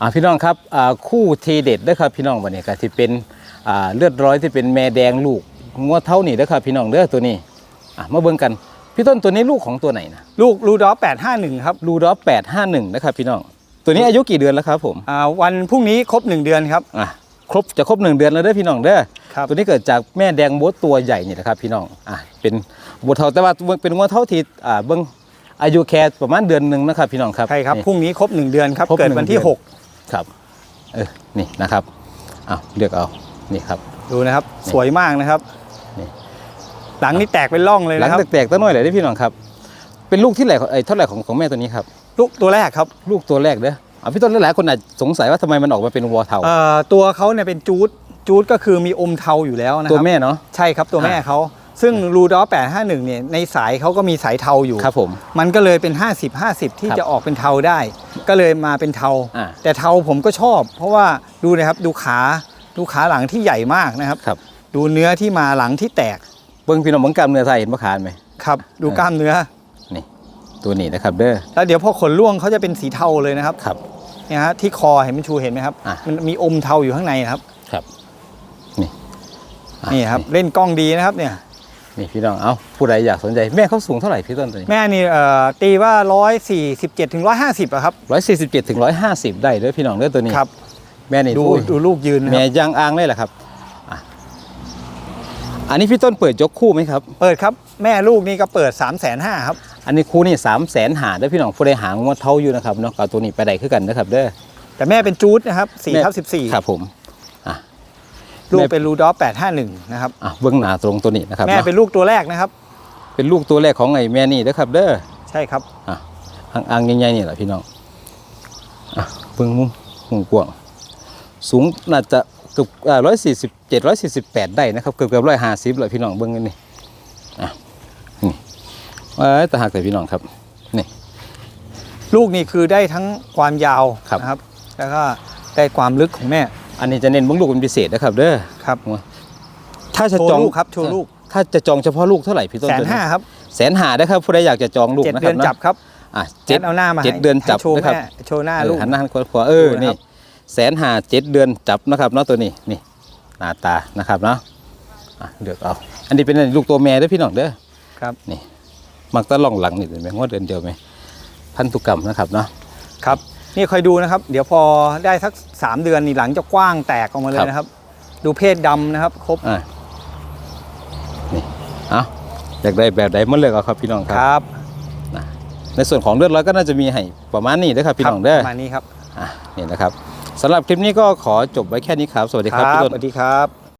อ่าพี่น้องครับอ่าคู่ทีเด็ดเด้อครับพี่น้องวันนี้ก็ที่เป็นอ่าเลือดร้อยที่เป็นแม่แดงลูกงวดเท่านี่เด้อครับพี่น้องเด้อตัวนี้อะมาเบิ่งกัน พี่ต้นตัวนี้ลูกของตัวไหนนะลูกรูดอฟ851ครับลูดอฟแปดห้าหนึ่งนะครับพี่น้อง ตัวนี้อายุกี่เดือนแล้วครับผมอ่าวันพรุ่งนี้ครบ1เดือนครับ อะครบจะครบหนึ่งเดือนแล้วเด้อพี่น้องเด้อครับ ตัวนี้เกิดจากแม่แดงโบทตัวใหญ่นี่แหละครับพี่น้องอะเป็นบัวเท่าแต่ว่าเป็นงวดเท่าที่อ่าเบิ่งอายุแค่ประมาณเดือนหนึ่งนะครับพี่น้องครับใช่ครับนี่ พรุ่งนี้ครบ1เดือนครับ ครบเกิดหนึ่งวันที่เดือน ครับเออนี่นะครับเอาเลือกเอานี่ครับ6ดูนะครับสวยมากนะครับนี่หลังนี่แตกเป็นร่องเลยหลังนะครับแตกๆตั้งน้อยเลยได้อพี่น้องครับ เป็นลูกที่ไหนของไอ้เท่าไหร่ของของแม่ตัวนี้ครับ ลูกตัวแรกครับลูกตัวแรกเด้อเอาพี่ต้นหลายๆคนอาจสงสัยว่าทำไมมันออกมาเป็นวัวเทาเอ่อตัวเขาเนี่ยเป็นจูดจูดก็คือมีอมเทาอยู่แล้วนะคตัวรับแม่เนาะ ใช่ครับตัวแม่อ่าเขา ซึ่งรูดอฟ851เนี่ยในสายเขาก็มีสายเทาอยู่ครับผมมันก็เลยเป็น 50 50 ที่ครับจะออกเป็นเทาได้ ก็เลยมาเป็นเทาอ่าแต่เทาผมก็ชอบ เพราะว่าดูนะครับดูขาดูขาหลังที่ใหญ่มากนะครับครับดูเนื้อที่มาหลังที่แตกเบิ้งพี่น้องเบิ้งกล้ามเนื้อไทยเห็นปะคานไหมครับดูอ่ากล้ามเนื้อนี่ตัวนี้นะครับเด้อแล้วเดี๋ยวพอขนล่วงเขาจะเป็นสีเทาเลยนะครับครับเนี่ยฮะที่คอเห็นมันชูเห็นไหมครับอะมันมีอมเทาอยู่ข้างในนะครับครับนี่อะนี่ครับเล่นกล้องดีนะครับเนี่ย นี่พี่น้องเอาผู้ใดอยากสนใจแม่เขาสูงเท่าไหร่พี่ต้นตัวนี้แม่นี่เอ่อตีว่า 147ถึง150อะครับ ร้อยสี่สิบเจ็ดถึงร้อยห้าสิบได้เด้อพี่น้องเด้อตัวนี้ครับแม่นี่ดูอุ้ยดูลูกยืนนะคแม่รับยางอ่างเลยแหละครับอะอันนี้พี่ต้นเปิดยกคู่ไหมครับ เปิดครับแม่ลูกนี่ก็เปิด 3 5 0 0 0 0ครับ อันนี้คู่นี่สามแสนหาเด้อพี่น้องผู้ใดหางวดเท่าอยู่นะครับเนาะกับตัวนี้ไปได้คือกันนะครับเด้อแต่แม่เป็นจูดนะครับ4ทับ14 ครับผมอะ ลูกแม่เป็นรูดอฟ851นะครับอะเบื้องหน้าตรงตัวนี้นะครับแม่เนาะเป็นลูกตัวแรกนะครับ เป็นลูกตัวแรกของไอ้แม่นี่นะครับ เด้อใช่ครับอะอ่างอ่างใหญ่ๆนี่แหละพี่น้องอะเบื้องมุมมุมกว้างสูงน่าจะเกือบร้อยสี่สิบเจ็ดร้อยสี่สิบแปดได้นะครับเกือบเกือบร้อยห้าสิบเลยพี่น้องเบื้องกันนี่อะนี่เอ้ยแต่หากแต่พี่น้องครับนี่ลูกนี่คือได้ทั้งความยาวครับนะครับ แล้วก็ได้ความลึกของแม่ อันนี้จะเน้นเบื้องลูกเป็นพิเศษนะครับเด้อครับถ้าจะโชว์จองลูกครับโชว์ลูกถ้าจะจองเฉพาะลูกเท่าไหร่พี่ต้นแสนตัวนี้ห้าครับแสนหาได้ครับผู้ใดอยากจะจองลูกเจ็ดนะคเดืรัอบนนะจับครับอะเจ็เจ็ดดเอาหน้ามาเจ็ดให้เดือนจับให้โชว์นะครับแม่โชว์หน้าเอลูอกหันหน้าหันขวาเออดูนะครับนี่แสนหาเจ็ดเดือนจับนะครับเนาะตัวนี้นี่หน้าตานะครับเนาะอะเลือกเอา อันนี้เป็นลูกตัวแม่เด้อพี่น้องเด้อครับนี่มักตะล่องหลังนี่เห็นไหมงวดเดือนเดียวไหมพันธุกรรมนะครับเนาะครับ นี่คอยดูนะครับ เดี๋ยวพอได้สัก 3 เดือนนี่หลังจะกว้างแตกออกมาเลยนะครับ ดูเพศดำนะครับ ครบ อะนี่เอาอยากได้แบบใดมาเลือกเอาครับพี่น้องคครับรับในส่วนของเลือดร้อยก็น่าจะมีให้ประมาณนี้เด้อครับพี่น้องเด้อประมาณนี้ครับอะนี่นะครับสำหรับคลิปนี้ก็ขอจบไว้แค่นี้ครับ สวัสดีครับพี่สต้นวัสดีครับ